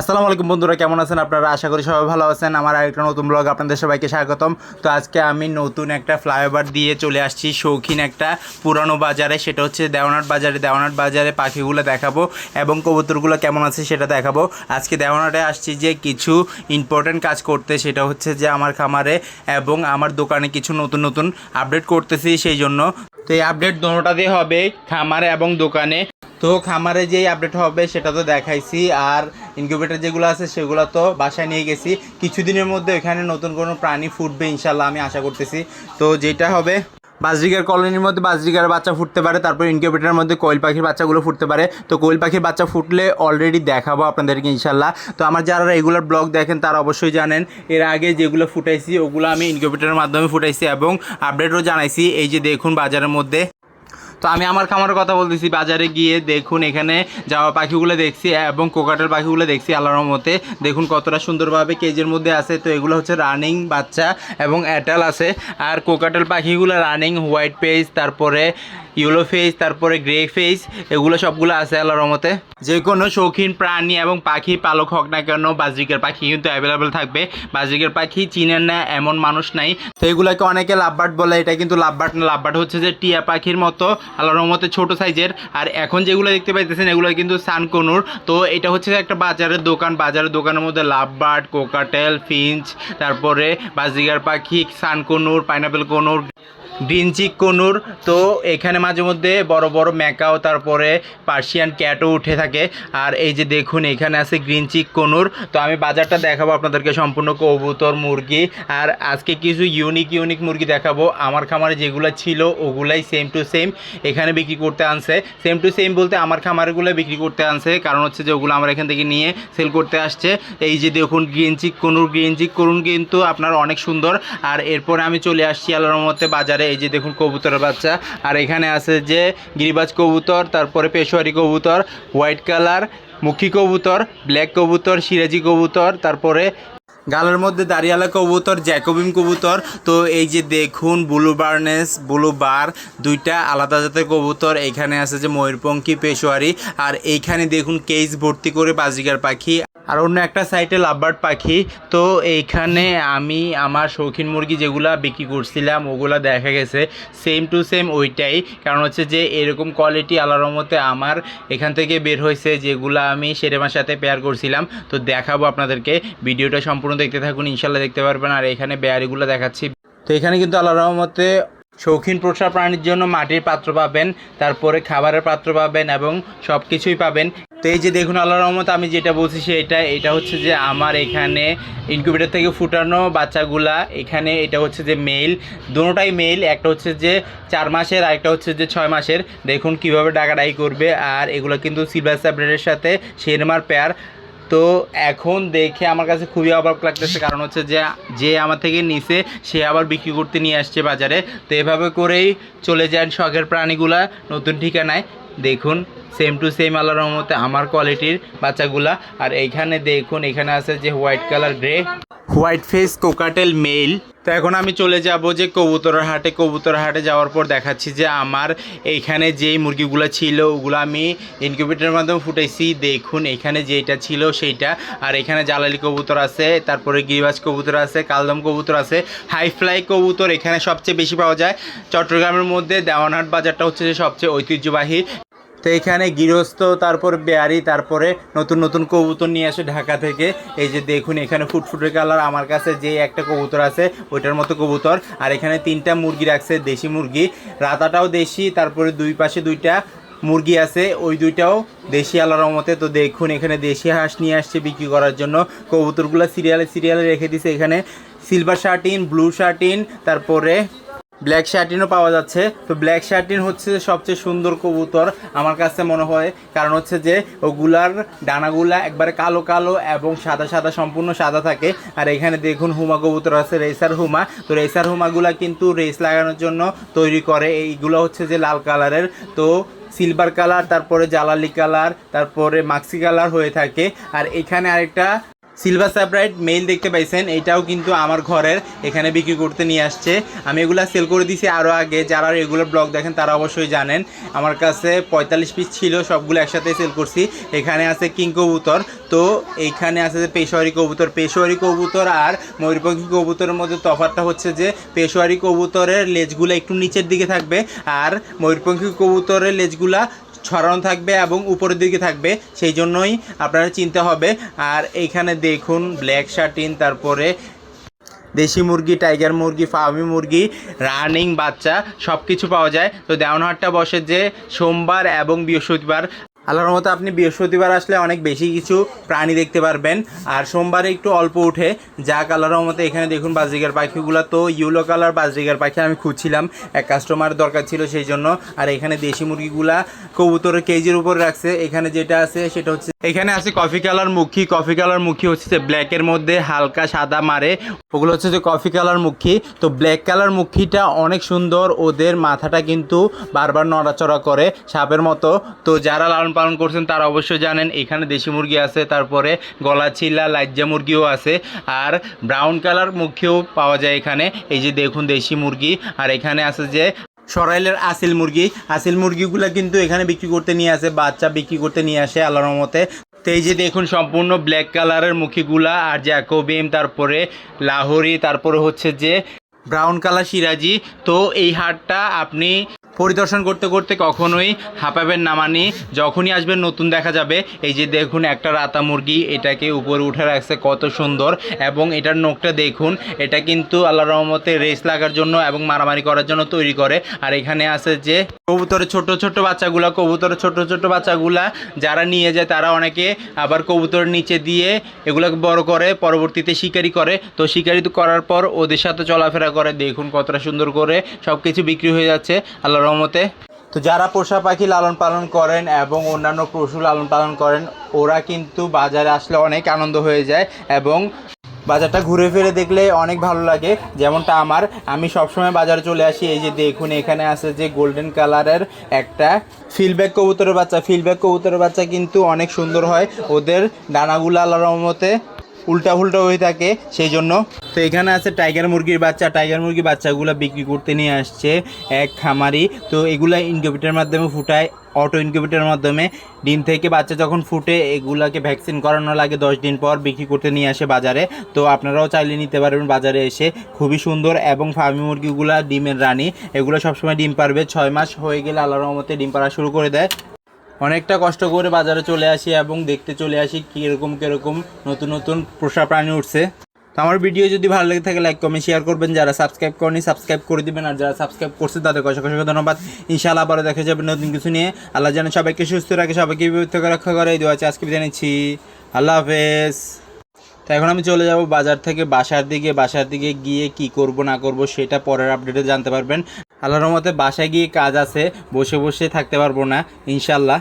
আসসালামু আলাইকুম বন্ধুরা, কেমন আছেন আপনারা? আশা করি সবাই ভালো আছেন। আমার আরেকটা নতুন ব্লগ আপনাদের সবাইকে স্বাগতম। তো আজকে আমি নতুন একটা ফ্লাইওভার দিয়ে চলে আসছি, শৌখিন একটা পুরানো বাজারে। সেটা হচ্ছে দেওয়ানাট বাজারে। দেওয়ানাট বাজারে পাখিগুলো দেখাবো এবং কবুতরগুলো কেমন আছে সেটা দেখাবো। আজকে দেওয়ানাটে আসছি যে কিছু ইম্পর্ট্যান্ট কাজ করতে, সেটা হচ্ছে যে আমার খামারে এবং আমার দোকানে কিছু নতুন নতুন আপডেট করতেছি, সেই জন্য। তো এই আপডেট দোনোটা দিয়ে হবে খামারে এবং দোকানে। তো খামারে যেই আপডেট হবে সেটা তো দেখাইছি, আর ইনকিউবেটর যেগুলো আছে সেগুলো তো বাসায় নিয়ে গেছি। কিছুদিনের মধ্যে এখানে নতুন কোনো প্রাণী ফুটবে ইনশাল্লাহ আমি আশা করতেছি। তো যেটা হবে, বাজরিকার কলোনির মধ্যে বাজরিকার বাচ্চা ফুটতে পারে, তারপর ইনকিউবেটরের মধ্যে কোয়েল পাখির বাচ্চাগুলো ফুটতে পারে। তো কোয়েল পাখির বাচ্চা ফুটলে অলরেডি দেখাবো আপনাদেরকে ইনশাল্লাহ তো আমার যারা রেগুলার ব্লগ দেখেন তারা অবশ্যই জানেন, এর আগে যেগুলো ফুটাইছি ওগুলো আমি ইনকিউবেটরের মাধ্যমে ফুটাইছি এবং আপডেটও জানাইছি। এই যে দেখুন বাজারের মধ্যে। তো আমি আমার খামারের কথা বলতেছি, বাজারে গিয়ে দেখুন এখানে যাওয়া পাখিগুলো দেখছি এবং কোকাটেল পাখিগুলো দেখছি, আল্লাহর মতে দেখুন কতটা সুন্দরভাবে কেজের মধ্যে আছে। তো এগুলো হচ্ছে রানিং বাচ্চা এবং অ্যাটাল আছে। আর কোকাটেল পাখিগুলো রানিং হোয়াইট পেজ তারপরে ইয়েলো ফেস তারপরে গ্রে ফেস এগুলো সবগুলো আছে আল্লাহর রহমতে। যে কোনো শৌখিন প্রাণী এবং পাখি, পালক হোক না কেন বাজরিকের পাখি কিন্তু অ্যাভেলেবেল থাকবে। বাজরিকের পাখি চিনেন না, এমন মানুষ নাই। তো এগুলোকে অনেকে লাভবার্ড বলে, এটা কিন্তু লাভবার্ড না। লাভবার্ড হচ্ছে যে টিয়া পাখির মতো, আল্লাহর রহমতে ছোট সাইজের আর এখন যেগুলো দেখতে পাইতেছেন, এগুলো কিন্তু সানকনুর। তো এটা হচ্ছে একটা বাজারের দোকান। বাজারের দোকানের মধ্যে লাভবার্ড কোকাটেল ফিঞ্চ তারপরে বাজরিকার পাখি, sun conure pineapple conure. Cheek conure. তো এখানে মাঝে মধ্যে বড় বড় ম্যাকাও, তারপরে পার্সিয়ান ক্যাটও উঠে থাকে। আর এই যে দেখুন, এখানে আছে গ্রিন চিক কনুর। তো আমি বাজারটা দেখাবো আপনাদেরকে সম্পূর্ণ কবুতর, মুরগি। আর আজকে কিছু ইউনিক ইউনিক মুরগি দেখাবো। আমার খামারে যেগুলো ছিল, ওগুলাই সেম টু সেম এখানে বিক্রি করতে আনছে। সেম টু সেম বলতে আমার খামারগুলো বিক্রি করতে আনছে। কারণ হচ্ছে যে ওগুলো আমার এখান থেকে নিয়ে সেল করতে আসছে। এই যে দেখুন green cheek conure green cheek করুন কিন্তু আপনার অনেক সুন্দর। আর এরপরে আমি চলে আসছি আলোর মধ্যে বাজারে। এই যে দেখুন কবুতরের বাচ্চা। আর এখানে আছে যে গিরিবাজ কবুতর, তারপরে পেশোয়ারি কবুতর, হোয়াইট কালার, মুখী কবুতর, ব্ল্যাক কবুতর, সিরাজি কবুতর, তারপরে গালের মধ্যে দাঁড়িয়ালা কবুতর, জ্যাকোবিম কবুতর। তো এই যে দেখুন, ব্লু বার্নেস, ব্লু বার, দুইটা আলাদা জাতের কবুতর। এখানে আছে যে ময়ূরপঙ্খী, পেশোয়ারি। আর এইখানে দেখুন কেস ভর্তি করে বাজিকার পাখি। আর অন্য একটা সাইডে লাভবার্ড পাখি। তো এইখানে আমি আমার শৌখিন মুরগি যেগুলা বিক্রি করছিলাম, ওগুলা দেখা গেছে। সেম টু সেম ওইটাই। কারণ হচ্ছে যে এরকম কোয়ালিটি আল্লাহর রহমতে আমার এখান থেকে বের হয়েছে, যেগুলো আমি সেরেমার সাথে পেয়ার করছিলাম। তো দেখাবো আপনাদেরকে। ভিডিওটা সম্পূর্ণ দেখতে থাকুন ইনশাল্লাহ দেখতে পারবেন। আর এখানে বেয়ারিগুলো দেখাচ্ছি। তো এখানে কিন্তু আল্লাহর রহমতে শৌখিন পোষা প্রাণীর জন্য মাটির পাত্র পাবেন, তারপরে খাবারের পাত্র পাবেন এবং সব কিছুই পাবেন। তো এই যে দেখুন আল্লাহ রহমত আমি যেটা বলছি সেটা এটা হচ্ছে যে আমার এখানে ইনকিউবেটর থেকে ফুটানো বাচ্চাগুলা, এখানে এটা হচ্ছে যে মেল দুটোটাই মেল একটা হচ্ছে যে চার মাসের, আর একটা হচ্ছে যে ছয় মাসের। দেখুন কীভাবে ডাকাডাই করবে, আর এগুলো কিন্তু সিলভার স্যাপ্রেটের সাথে শেরমার পেয়ার তো এখন দেখে আমার কাছে খুবই অবাক লাগতেছে, কারণ হচ্ছে যে যে আমার থেকে নিছে, সে আবার বিক্রি করতে নিয়ে আসছে বাজারে। তো এভাবে করেই চলে যান শখের প্রাণীগুলা নতুন ঠিকানায়। দেখুন সেম টু সেম আল্লাহর রহমতে আমার কোয়ালিটির বাচ্চাগুলা। আর এইখানে দেখুন, এখানে আছে যে white colour grey white face cockatiel male তো এখন আমি চলে যাব যে কবুতরের হাটে। কবুতরের হাটে যাওয়ার পর দেখাচ্ছি যে আমার এইখানে যেই মুরগিগুলো ছিল, ওগুলো আমি ইনকিউবেটরের মাধ্যমে ফুটাইছি। দেখুন এখানে যেটা ছিল সেইটা। আর এখানে জালালি কবুতর আছে, তারপরে গিরিবাজ কবুতর আছে, কালদম কবুতর আছে হাই ফ্লাই কবুতর এখানে সবচেয়ে বেশি পাওয়া যায়। চট্টগ্রামের মধ্যে দেওয়ানহাট বাজারটা হচ্ছে যে সবচেয়ে ঐতিহ্যবাহী। তো এখানে গৃহস্থ, তারপর বেয়ারি, তারপরে নতুন নতুন কবুতর নিয়ে আসে ঢাকা থেকে। এই যে দেখুন, এখানে ফুটফুটের কালার। আমার কাছে যে একটা কবুতর আছে, ওইটার মতো কবুতর। আর এখানে তিনটা মুরগি রাখছে, দেশি মুরগি। রাতাটাও দেশি, তারপরে দুই পাশে দুইটা মুরগি আছে। ওই দুইটাও দেশি আলার মতে তো দেখুন, এখানে দেশি হাঁস নিয়ে আসছে বিক্রি করার জন্য। কবুতরগুলো সিরিয়ালে সিরিয়ালে রেখে দিছে এখানে। সিলভার শার্টিন ব্লু শার্টিন তারপরে ব্ল্যাক শার্টিনও পাওয়া যাচ্ছে। তো ব্ল্যাক শার্টিন হচ্ছে সবচেয়ে সুন্দর কবুতর আমার কাছে মনে হয়। কারণ হচ্ছে যে ওগুলার ডানাগুলা একবারে কালো কালো এবং সাদা সাদা সম্পূর্ণ সাদা থাকে। আর এখানে দেখুন হুমা কবুতর আছে রেসার হুমা তো রেসার হুমাগুলা কিন্তু রেস লাগানোর জন্য তৈরি করে। এইগুলো হচ্ছে যে লাল কালারের। তো সিলভার কালার তারপরে জালালি কালার তারপরে মাক্সি কালার হয়ে থাকে। আর এখানে আরেকটা সিলভার স্যাপ্রাইট মেইল দেখতে পাইছেন, এটাও কিন্তু আমার ঘরের, এখানে বিক্রি করতে নিয়ে আসছে। আমি এগুলো সেল করে দিছি আরও আগে, যারা রেগুলার ব্লগ দেখেন তারা অবশ্যই জানেন। আমার কাছে পঁয়তাল্লিশ পিস ছিল, সবগুলো একসাথে সেল করছি। এখানে আছে কিং কবুতর তো এইখানে আছে যে পেশোয়ারি কবুতর পেশোয়ারি কবুতর আর ময়ূরপঙ্খী কবুতরের মধ্যে তফাৎটা হচ্ছে যে পেশোয়ারি কবুতরের লেজগুলো একটু নিচের দিকে থাকবে, আর ময়ূরপঙ্খী কবুতরের লেজগুলা ছড়ানো থাকবে এবং উপরের দিকে থাকবে, সেই জন্যই আপনারা চিনতে হবে। আর এইখানে দেখুন ব্ল্যাক শার্টিন তারপরে দেশি মুরগি টাইগার মুরগি ফার্মি মুরগি রানিং বাচ্চা সব কিছু পাওয়া যায়। তো দেওয়ানহাটটা বসে যে সোমবার এবং বৃহস্পতিবার আল্লাহর মতো আপনি বৃহস্পতিবার আসলে অনেক বেশি কিছু প্রাণী দেখতে পারবেন। আর সোমবারে একটু অল্প উঠে যা কালারের মতো এখানে দেখুন বাজরিগার পাখিগুলো তো ইউলো কালার বাজরিগার পাখি আমি খুঁজছিলাম। এক কাস্টমার দরকার ছিল সেই জন্য। আর এখানে দেশি মুরগিগুলা কবুতরের কেজির উপর রাখছে। এখানে যেটা আছে সেটা হচ্ছে এখানে আছে কফি কালার মুখী। কফি কালার মুখী হচ্ছে ব্ল্যাকের মধ্যে হালকা সাদা মারে। ওগুলো হচ্ছে যে কফি কালার মুখী। তো ব্ল্যাক কালার মুখীটা অনেক সুন্দর। ওদের মাথাটা কিন্তু বারবার নড়াচড়া করে সাপের মতো। তো যারা লালন পালন করছেন, তারা অবশ্যই জানেন, এখানে দেশি মুরগি আছে, তারপরে গলা চিল্লা লাজ্জা মুরগিও আছে। আর ব্রাউন কালার মুখীও পাওয়া যায় এখানে। এই যে দেখুন দেশি মুরগি। আর এখানে আছে যে সরাইলের আসিল মুরগি। আসিল মুরগিগুলো কিন্তু এখানে বিক্রি করতে নিয়ে আসে, বাচ্চা বিক্রি করতে নিয়ে আসে আল্লাহর মতে তো এই যে দেখুন, সম্পূর্ণ ব্ল্যাক কালারের মুখিগুলা আর জ্যাকোবিম, তারপরে লাহোরি, তারপরে হচ্ছে যে ব্রাউন কালার সিরাজি। তো এই হাটটা আপনি পরিদর্শন করতে করতে কখনোই হাঁপাবেন না মানি। যখনই আসবেন, নতুন দেখা যাবে। এই যে দেখুন, একটা রাতা মুরগি এটাকে উপরে উঠে রাখছে, কত সুন্দর। এবং এটার নখটা দেখুন, এটা কিন্তু আল্লাহ রহমতে রেস লাগার জন্য এবং মারামারি করার জন্য তৈরি করে। আর এখানে আছে যে কবুতরের ছোট ছোট বাচ্চাগুলা, কবুতরের ছোট ছোট বাচ্চাগুলা যারা নিয়ে যায়, তারা অনেকে আবার কবুতরের নিচে দিয়ে এগুলোকে বড় করে, পরবর্তীতে শিকারি করে। তো শিকারি করার পর ওদের সাথে চলাফেরা করে। দেখুন কতটা সুন্দর করে সব কিছু বিক্রি হয়ে যাচ্ছে। আল্লাহ রহমতে। তো যারা পোষা পাখি লালন পালন করেন এবং অন্যান্য পশু লালন পালন করেন, ওরা কিন্তু বাজারে আসলে অনেক আনন্দ হয়ে যায় এবং বাজারটা ঘুরে ফিরে দেখলে অনেক ভালো লাগে। যেমনটা আমার, আমি সবসময় বাজারে চলে আসি। এই যে দেখুন, এখানে আছে যে গোল্ডেন কালারের একটা ফিলব্যাক কবুতরের বাচ্চা। ফিলব্যাক কবুতরের বাচ্চা কিন্তু অনেক সুন্দর হয়। ওদের ডানাগুলো আল্লাহ রহমতে উল্টা উল্টা হয়ে থাকে, সেই জন্য তো এখানে আছে টাইগার মুরগির বাচ্চা। টাইগার মুরগির বাচ্চাগুলো বিক্রি করতে নিয়ে আসছে এক খামারি। তো এগুলা ইনকিউবেটারের মাধ্যমে ফুটায় অটো ইনকিউবেটারের মাধ্যমে। ডিম থেকে বাচ্চা যখন ফুটে, এগুলাকে ভ্যাকসিন করানো লাগে দশ দিন পর বিক্রি করতে নিয়ে আসে বাজারে। তো আপনারাও চাইলে নিতে পারবেন বাজারে এসে। খুবই সুন্দর এবং ফার্মি মুরগিগুলা ডিমের রানী। এগুলো সবসময় ডিম পারবে। ছয় মাস হয়ে গেলে আল্লাহর রহমতে ডিম পাড়া শুরু করে দেয়। অনেকটা কষ্ট করে বাজারে চলে আসি এবং দেখতে চলে আসি কীরকম কীরকম নতুন নতুন পোষা প্রাণী উঠছে। তো আমার ভিডিও যদি ভালো লেগে থাকে লাইক কমেন্ট শেয়ার করবেন। যারা সাবস্ক্রাইব করেনি সাবস্ক্রাইব করে দিবেন। আর যারা সাবস্ক্রাইব করছে তাদেরকে অসংখ্য অসংখ্য ধন্যবাদ। ইনশাআল্লাহ আবারও দেখা যাবে নতুন কিছু নিয়ে। আল্লাহ যেন সবাইকে সুস্থ রাখে, সবাইকে থেকে রক্ষা করে। এই দোয়া আছে আজকে নিচ্ছি। আল্লাহ হাফেজ। তো এখন আমি চলে যাব বাজার থেকে, বাসার দিকে। বাসার দিকে গিয়ে কি করব, না করব, সেটা পরের আপডেটে জানতে পারবেন। আল্লাহর মতে বাসায় গিয়ে কাজ আছে। বসে বসে থাকতে পারব না ইনশাল্লাহ